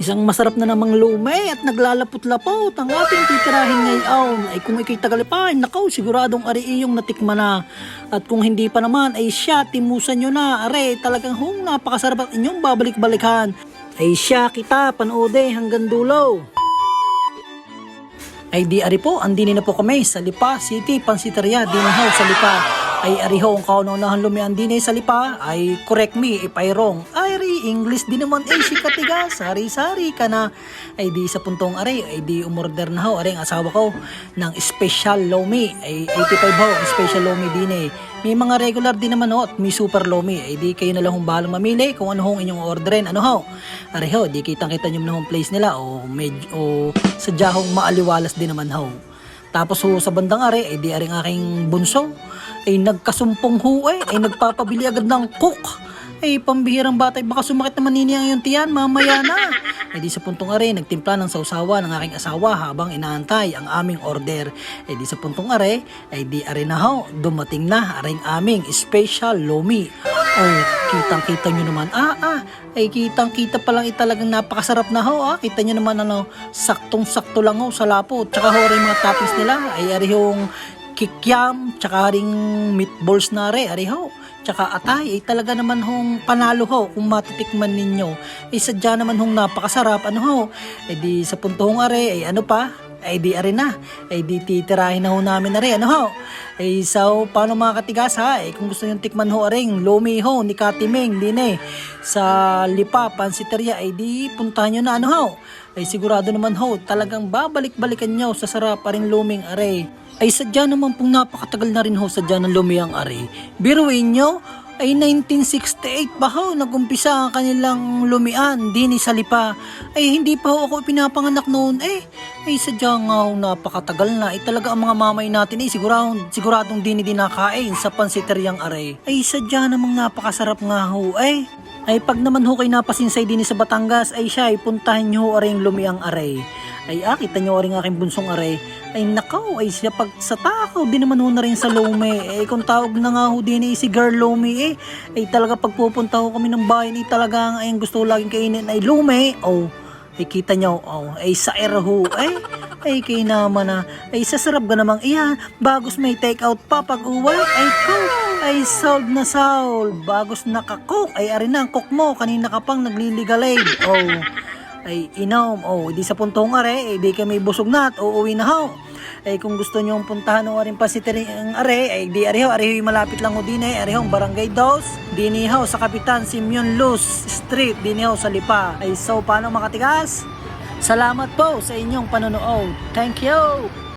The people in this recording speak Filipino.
Isang masarap na namang lume at naglalapot-lapot ang ating titirahin ngayon. Ay kung ikay tagalipay, nakaw siguradong ari iyong natikman na. At kung hindi pa naman ay siya, timusan nyo na. Are, talagang hung napakasarap at inyong babalik-balikan. Ay siya kita, panoode hanggang dulo. Ay di ari po, andini na po kami sa Lipa City, Pansiteria, Dinahaw sa Lipa. Ay ariho ang kaunahan lumian din sa Lipa, ay correct me if I wrong. Ay ri, English din naman ay si katiga, sari-sari ka na. Ay di sa puntong ari, ay di umorder na ho, ari ang asawa ko ng special lomi. Ay 85 ho, special lomi din eh. May mga regular din naman ho at may super lomi. Ay di kayo na lang hong bahalang mamili kung ano hong inyong orderin. Ano ho? Ho, di kitang-kita nyo na hong place nila o, medyo, o sadya hong maaliwalas din naman ho. Tapos ho sa bandang ari, ay di aring aking bunso, ay nagkasumpong ho eh, ay nagpapabili agad ng cook. Ay pambihirang bata, baka sumakit naman nini ang iyong tiyan, mamaya na. Ay di sa puntong are, nagtimpla ng sausawa ng aking asawa habang inaantay ang aming order. Ay di sa puntong are, ay di are na ho, dumating na aring aming special lomi. Oh, kitang-kita nyo naman. Ah, ah, ay kitang-kita pa lang italagang napakasarap na ho. Ah. Kita nyo naman ano, saktong-sakto lang ho sa lapo. Tsaka ho rin mga toppings nila. Ay ari hong kikyam, tsaka ring meatballs na re, ari ho. Tsaka atay, ay talaga naman hong panalo ho kung matitikman ninyo. Ay sadya naman hong napakasarap, ano ho. Ay di sa puntong are, ay ano pa, ay di are na. Ay di titirahin na ho namin na rin, ano ho. Ay so, paano mga katigas ha? Ay kung gusto nyo tikman ho aring, lomi ho, ni Katimeng, din eh. Sa Lipa, Pansiteria, ay di puntahan nyo na, ano ho. Ay sigurado naman ho, talagang babalik-balikan nyo sa sarap aring luming are ay sadya naman pong napakatagal na rin ho sadya ng lumiyang ari. Biruin nyo, ay 1968 pa ho, nagumpisa ang kanilang lumian, dini sa lipa. Ay hindi pa ho ako pinapanganak noon eh. Ay sadya nga ho, napakatagal na. Ay talaga ang mga mamay natin ay siguradong, siguradong dini din nakain sa pansiteryang are. Ay sadya namang napakasarap nga ho eh. Ay pag naman ho kayo napasinsay din sa Batangas ay siya ay puntahan nyo ho aring lumiang aray. Ay ah, kita nyo aring aking bunsong aray. Ay nakaw, ay siya pag sa takaw din naman ho na rin sa Lome. Eh kung tawag na nga ho din eh, si Girl Lome eh. Ay talaga pag pupunta ho kami ng bahay ni talaga ay gusto ko laging kainin ay Lome. Oh, ay kita nyo, oh, ay sa ho, ay, ay kay naman na, ay sasarap ka namang iyan, bagos may take out pa pag uwi, ay cook, ay sold na sold, bagos nakakook, ay arin na ang cook mo, kanina ka pang nagliligalay, oh, ay inom, oh, di sa puntong are, eh, di kami busog na at uuwi na ho. Ay kung gusto nyo puntahan o rin pa si ang are, ay di areho, areho yung malapit lang ho din eh, areho ang Barangay Dos, dini ho sa Kapitan Simeon Luz Street, dini ho sa Lipa. Ay so paano makatigas? Salamat po sa inyong panonood. Thank you!